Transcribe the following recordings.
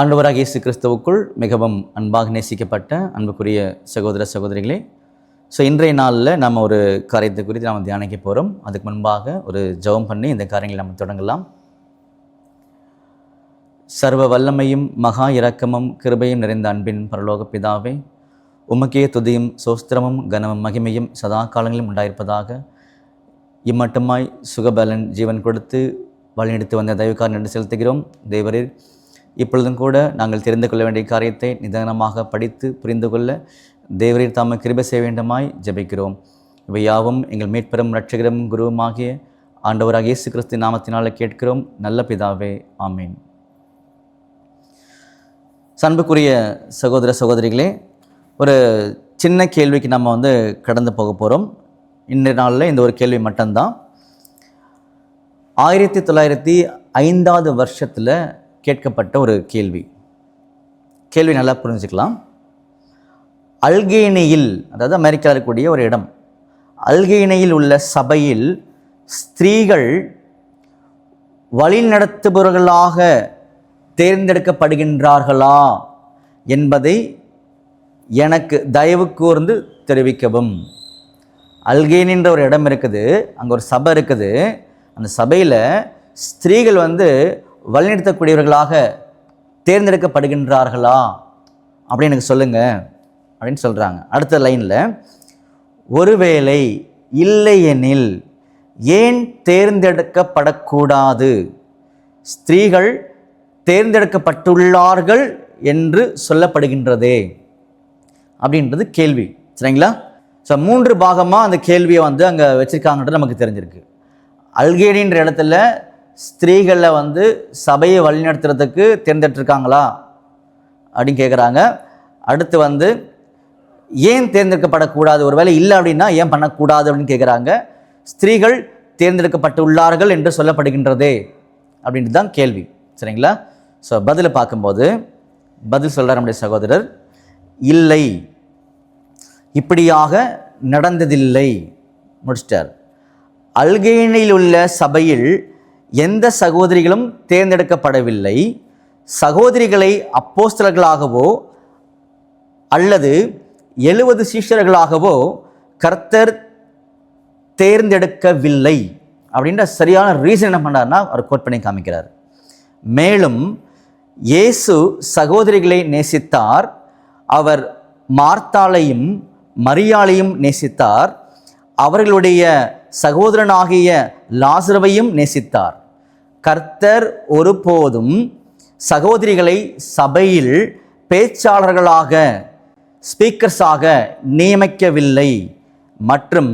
ஆண்டவராக இயேசு கிறிஸ்துவுக்குள் மிகவும் அன்பாக நேசிக்கப்பட்ட அன்புக்குரிய சகோதர சகோதரிகளே ஸோ இன்றைய நாளில் நம்ம ஒரு காரியத்தை குறித்து நாம் தியானிக்க போகிறோம் அதுக்கு முன்பாக ஒரு ஜெபம் பண்ணி இந்த காரியங்களை நம்ம தொடங்கலாம். சர்வ வல்லமையும் மகா இரக்கமும் கிருபையும் நிறைந்த அன்பின் பரலோக பிதாவே உமக்கே துதியும் சோஸ்திரமும் கனமும் மகிமையும் சதா காலங்களிலும் உண்டாயிருப்பதாக இம்மட்டுமாய் சுகபலன் ஜீவன் கொடுத்து வழிநடத்தி வந்த தெய்வக்காரன் என்று செலுத்துகிறோம். தேவரீர் இப்பொழுதும் கூட நாங்கள் தெரிந்து கொள்ள வேண்டிய காரியத்தை நிதானமாக படித்து புரிந்து கொள்ள தேவரீர் தாம கிருபை செய்ய வேண்டுமாய் ஜெபிக்கிறோம். இவை யாவும் எங்கள் மீட்பெறும் ரட்சகரும் குருவுமாகிய ஆண்டவராக இயேசு கிறிஸ்து நாமத்தினால் கேட்கிறோம். நல்ல பிதாவே ஆமீன். சண்புக்குரிய சகோதர சகோதரிகளே ஒரு சின்ன கேள்விக்கு நம்ம வந்து கடந்து போக போகிறோம் இன்றைய நாளில் இந்த ஒரு கேள்வி மட்டும்தான். ஆயிரத்தி தொள்ளாயிரத்தி ஐந்தாவது வருஷத்தில் கேட்கப்பட்ட ஒரு கேள்வி. கேள்வி நல்லா புரிஞ்சுக்கலாம். அல்கேனியில் அதாவது அமெரிக்காவில் இருக்கக்கூடிய ஒரு இடம். அல்கேனியில் உள்ள சபையில் ஸ்திரீகள் வழிநடத்துபவர்களாக தேர்ந்தெடுக்கப்படுகின்றார்களா என்பதை எனக்கு தயவு கூர்ந்து தெரிவிக்கவும். அல்கேனின்ற ஒரு இடம் இருக்குது அங்கே ஒரு சபை இருக்குது. அந்த சபையில் ஸ்திரீகள் வந்து வழிநடத்தக்கூடியவர்களாக தேர்ந்தெடுக்கப்படுகின்றார்களா? அப்படின்னு எனக்கு சொல்லுங்கள் அப்படின்னு சொல்கிறாங்க அடுத்த லைனில் ஒருவேளை இல்லையெனில் ஏன் தேர்ந்தெடுக்கப்படக்கூடாது? ஸ்திரீகள் தேர்ந்தெடுக்கப்பட்டுள்ளார்கள் என்று சொல்லப்படுகின்றதே. அப்படின்றது கேள்வி. சரிங்களா? ஸோ மூன்று பாகமாக அந்த கேள்வியை வந்து அங்கே வச்சுருக்காங்கன்றது நமக்கு தெரிஞ்சிருக்கு. அல்கேடின்ற இடத்துல ஸ்திரீகளை வந்து சபையை வழிநடத்துறதுக்கு தேர்ந்தெடுத்திருக்காங்களா? அப்படின்னு கேட்குறாங்க அடுத்து வந்து ஏன் தேர்ந்தெடுக்கப்படக்கூடாது? ஒருவேளை இல்லை அப்படின்னா ஏன் பண்ணக்கூடாது அப்படின்னு கேட்குறாங்க ஸ்திரீகள் தேர்ந்தெடுக்கப்பட்டுள்ளார்கள் என்று சொல்லப்படுகின்றதே அப்படின்ட்டு தான் கேள்வி. சரிங்களா? ஸோ பதிலை பார்க்கும்போது பதில் சொல்கிறார் நம்முடைய சகோதரர் இல்லை இப்படியாக நடந்ததில்லை. முடிச்சிட்டார். அல்கேனில் உள்ள சபையில் எந்த சகோதரிகளும் தேர்ந்தெடுக்கப்படவில்லை. சகோதரிகளை அப்போஸ்தலர்களாகவோ அல்லது எழுபது சீஷர்களாகவோ கர்த்தர் தேர்ந்தெடுக்கவில்லை. அப்படின்ற சரியான ரீசன் என்ன பண்ணார்னா அவர் கோட் பண்ணி காமிக்கிறார். மேலும் இயேசு சகோதரிகளை நேசித்தார் அவர் மார்த்தாலையும் மரியாளையும் நேசித்தார் அவர்களுடைய சகோதரனாகிய லாசரவையும் நேசித்தார். கர்த்தர் ஒருபோதும் சகோதரிகளை சபையில் பேச்சாளர்களாக ஸ்பீக்கர்ஸாக நியமிக்கவில்லை. மற்றும்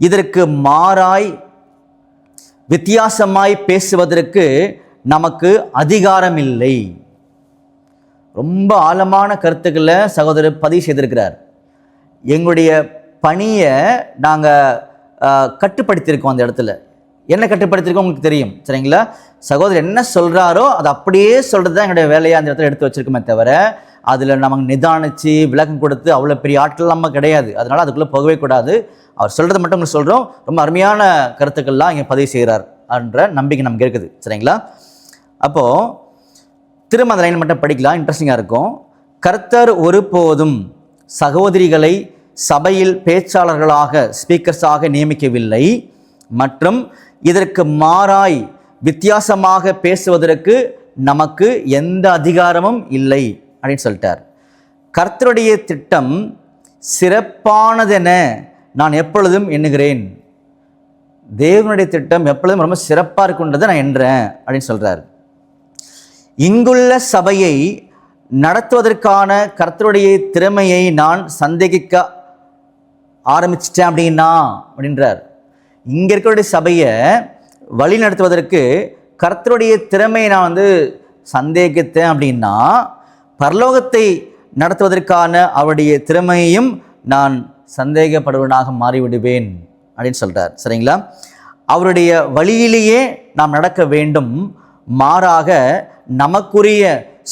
இதற்கு மாறாய் வித்தியாசமாய் பேசுவதற்கு நமக்கு அதிகாரம் இல்லை ரொம்ப ஆழமான கருத்துக்களை சகோதரர் பதிவு செய்திருக்கிறார். எங்களுடைய பணியை நாங்கள் கட்டுப்படுத்தியிருக்கோம் அந்த இடத்துல. என்ன கட்டுப்படுத்தியிருக்கோம் உங்களுக்கு தெரியும் சரிங்களா? சகோதரர் என்ன சொல்கிறாரோ அதை அப்படியே சொல்கிறது தான் எங்களுடைய வேலையாக அந்த இடத்துல எடுத்து வச்சுருக்கோமே தவிர அதில் நமக்கு நிதானித்து விளக்கம் கொடுத்து அவ்வளோ பெரிய ஆட்கள் நம்ம கிடையாது. அதனால் அதுக்குள்ளே போகவே கூடாது. அவர் சொல்கிறத மட்டும் உங்களுக்கு சொல்கிறோம் ரொம்ப அருமையான கருத்துக்கள்லாம் இங்கே பதிவு செய்கிறார் என்ற நம்பிக்கை நமக்கு இருக்குது சரிங்களா? அப்போது திரும்ப அந்த லைன் மட்டும் படிக்கலாம். இன்ட்ரெஸ்டிங்காக இருக்கும். கர்த்தர் ஒருபோதும் சகோதரிகளை சபையில் பேச்சாளர்களாக ஸ்பீக்கர்ஸாக நியமிக்கவில்லை. மற்றும் இதற்கு மாறாய் வித்தியாசமாக பேசுவதற்கு நமக்கு எந்த அதிகாரமும் இல்லை அப்படின்னு சொல்லிட்டார். கர்த்தருடைய திட்டம் சிறப்பானதென நான் எப்பொழுதும் எண்ணுகிறேன். தேவனுடைய திட்டம் எப்பொழுதும் ரொம்ப சிறப்பாக இருக்குன்றதை நான் எண்ணுறேன் அப்படின்னு சொல்கிறார் இங்குள்ள சபையை நடத்துவதற்கான கர்த்தருடைய திறமையை நான் சந்தேகிக்க ஆரம்பிச்சிட்டேன் அப்படின்னா அப்படின்றார். இங்கே இருக்கிற சபையை வழி நடத்துவதற்கு கர்த்தருடைய திறமையை நான் வந்து சந்தேகித்தேன் அப்படின்னா பரலோகத்தை நடத்துவதற்கான அவருடைய திறமையையும் நான் சந்தேகப்படுவனாக மாறிவிடுவேன் அப்படின்னு சொல்கிறார் சரிங்களா? அவருடைய வழியிலேயே நாம் நடக்க வேண்டும். மாறாக நமக்குரிய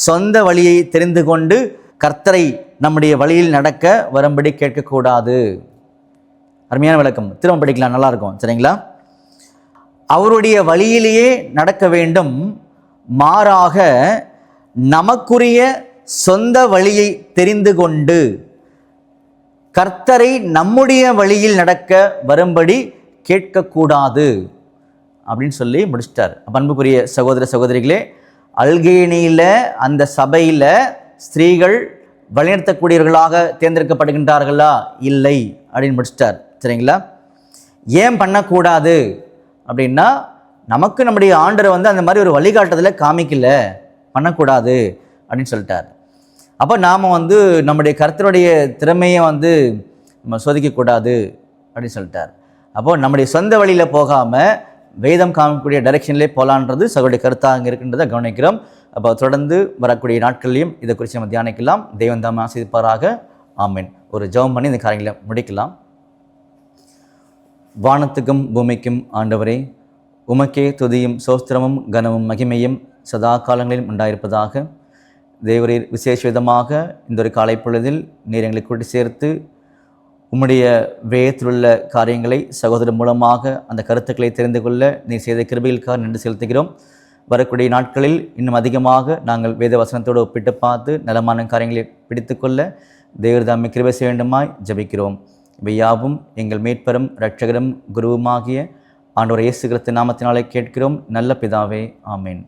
சொந்த வழியை தெரிந்து கொண்டு கர்த்தரை நம்முடைய வழியில் நடக்க வரும்படி கேட்கக்கூடாது. அருமையான விளக்கம். திரும்ப படிக்கலாம் நல்லா இருக்கும் சரிங்களா? அவருடைய வழியிலேயே நடக்க வேண்டும். மாறாக நமக்குரிய சொந்த வழியை தெரிந்து கொண்டு கர்த்தரை நம்முடைய வழியில் நடக்க வரும்படி கேட்கக்கூடாது அப்படின்னு சொல்லி முடிச்சிட்டார். அப்ப அன்புக்குரிய சகோதர சகோதரிகளே அல்கேனியில் அந்த சபையில் ஸ்திரீகள் வழிநடத்தக்கூடியவர்களாக தேர்ந்தெடுக்கப்படுகின்றார்களா? இல்லை அப்படின்னு முடிச்சிட்டார். சரிங்களா? ஏன் பண்ணக்கூடாது? அப்படின்னா நமக்கு நம்முடைய ஆண்டரை வந்து அந்த மாதிரி ஒரு வழிகாட்டுதலை காமிக்கல. பண்ணக்கூடாது அப்படின்னு சொல்லிட்டார். அப்போ நாம் வந்து நம்முடைய கருத்தருடைய திறமையை வந்து நம்ம சோதிக்கக்கூடாது அப்படின்னு சொல்லிட்டார். அப்போ நம்முடைய சொந்த வழியில் போகாமல் வேதம் காமிக்கக்கூடிய டைரெக்ஷன்லே போகலான்றது சகோடைய கருத்தாக அங்கே இருக்கின்றதை கவனிக்கிறோம். அப்போ தொடர்ந்து வரக்கூடிய நாட்கள்லையும் இதை குறித்து நம்ம தியானிக்கலாம். தெய்வம் ஆசைப்பாராக ஆசிரிப்பாராக ஒரு ஜெபம் பண்ணி இந்த காரியங்களை முடிக்கலாம். வானத்துக்கும் பூமிக்கும் ஆண்டவரே உமக்கே துதியும் சோஸ்திரமும் கனமும் மகிமையும் சதா காலங்களில் உண்டாயிருப்பதாக தேவரீர் விசேஷ விதமாக இந்த ஒரு காலை பொழுதில் நீர் எங்களை கூட்டி சேர்த்து உம்முடைய வேதத்திலுள்ள காரியங்களை சகோதரர் மூலமாக அந்த கருத்துக்களை தெரிந்து கொள்ள நீர் செய்த கிருபைகளுக்காக நின்று செலுத்துகிறோம். வரக்கூடிய நாட்களில் இன்னும் அதிகமாக நாங்கள் வேத வசனத்தோடு ஒப்பிட்டு பார்த்து நலமான காரியங்களை பிடித்துக்கொள்ள தேவர் தாமை கிருபை செய்ய வேண்டுமாய் ஜபிக்கிறோம். வையாவும் எங்கள் மீட்பரும் இரட்சகரும் குருவுமாகிய ஆண்டோர் இயேசு கிறிஸ்து நாமத்தினாலே கேட்கிறோம். நல்ல பிதாவே ஆமேன்.